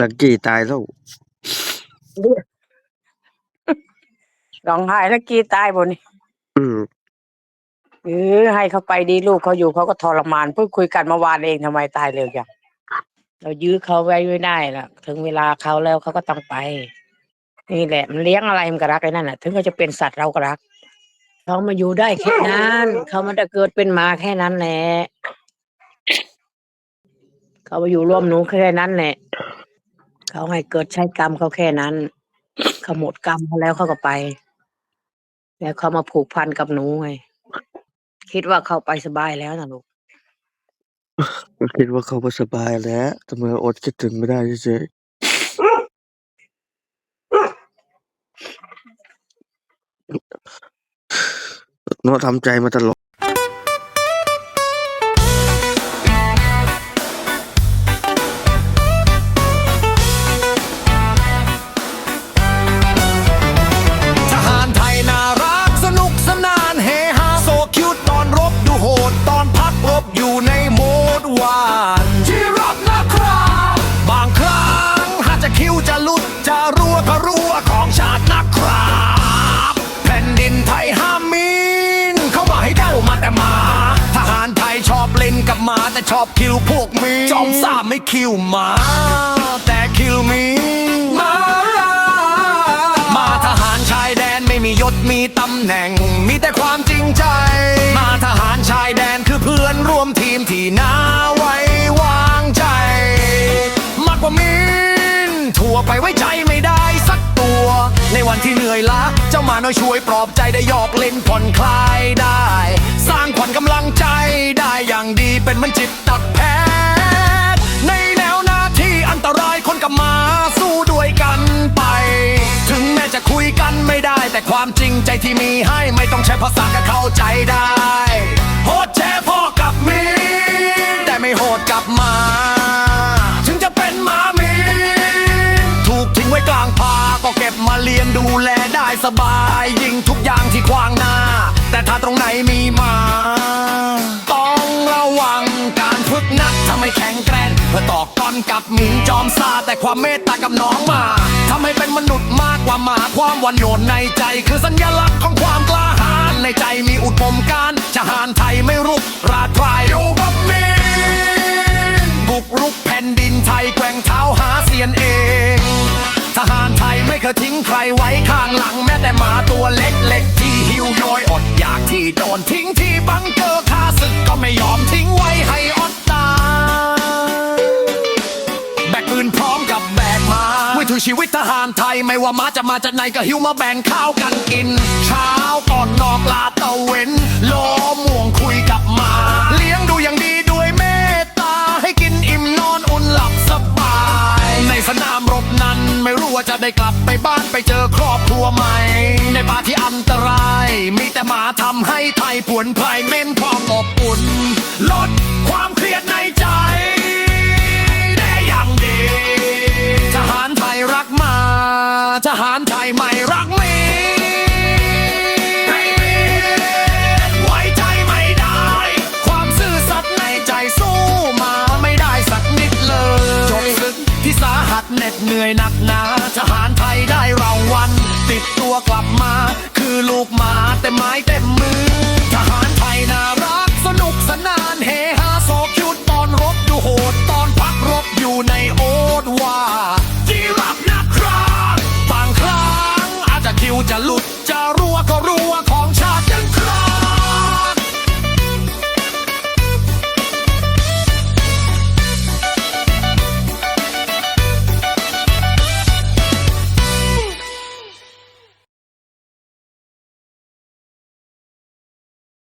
ลักกี้ตายแล้วร้องไห้แล้วกรีดตายบนนี่อืมเออให้เขาไปดีลูกเขาอยู่เขาก็ทรมานเพิ่งคุยกันเมื่อวานเองทำไมตายเร็วจังเรายื้อเขาไว้ไม่ได้ละถึงเวลาเขาแล้วเขาก็ต้องไป นี่แหละ มันเลี้ยงอะไรมันก็รักไอ้นั่นแหะถึงเขาจะเป็นสัตว์เราก็รักเขามาอยู่ได้แค่นั้นเขามาได้เกิดเป็นหมาแค่นั้นแหละเขามาอยู่ร่วมหนูแค่นั้นแหละ เขาให้เกิดใช้กรรมเขาแค่นั้น เขาหมดกรรมเขาแล้วเขาก็ไป แล้วเขามาผูกพันกับหนูไงคิดว่าเขาไปสบายแล้วนะลูก ก็คิดว่าเขาบ่สบายแล้วทำไมอดคิดถึงไม่ได้เฉยๆเนาะทำใจมาตลอด แต่ชอบคิวพวกมีจอมซ่าไม่คิวหมา แต่คิวมีหมา มาทหารชายแดนไม่มียศมีตำแหน่ง มีแต่ความจริงใจ มาทหารชายแดนคือเพื่อนร่วมทีมที่น่าไว้วางใจ มากกว่ามินทั่วไปไว้ใจไม่ได้สักตัว ในวันที่เหนื่อยล้าเจ้ามาน้อยช่วยปลอบใจได้หยอกเล่นผ่อนคลายได้ สร้างขวัญกำลังใจได้อย่างดี แต่ความจริงใจที่มีให้ไม่ต้องใช้ภาษาก็เข้าใจได้โหดแชร์พ่อกับมีแต่ไม่โหดกับมา ถึงจะเป็นหมามี ถูกทิ้งไว้กลางป่าก็เก็บมาเลี้ยงดูแลได้สบาย ยิงทุกอย่างที่ขวางหน้า แต่ถ้าตรงไหนมีหมาต้องระวังการฝึกนักทำให้แข็งแกร่งเพื่อต่อกรกับหมิงจอมซาแต่ความเมตตากับน้องมา ความหมาความวันโหนในใจ คือสัญลักษณ์ของความกล้าหาญในใจมีอุดมการทหารไทยไม่รุกราดพรายอยู่กับมีบุกรุกแผ่นดินไทยแกว่งเท้าหาเสียนเอง ทหารไทยไม่เคยทิ้งใครไว้ข้างหลังแม้แต่หมาตัวเล็กๆที่หิวน้อยอดอยากที่โดนที่ มาวิถีชีวิตทหารไทย ไม่ว่ามาจะมาจากไหนก็หิวมาแบ่งข้าวกันกิน เช้าก่อนนอกลาตะเวนล้อม่วงคุยกับมา เลี้ยงดูอย่างดีด้วยเมตตา ให้กินอิ่มนอนอุ่นหลับสบาย ในสนามรบนั้นไม่รู้ว่าจะได้กลับไปบ้านไปเจอครอบครัวใหม่ ในป่าที่อันตราย มีแต่หมาทำให้ไทยผวนไพรเม่นพร้อมอบอุ่นลด เหนื่อยหนักหนาทหารไทยได้รางวัลติดตัวกลับมา คือลูกหมาแต่ไม้เต็ม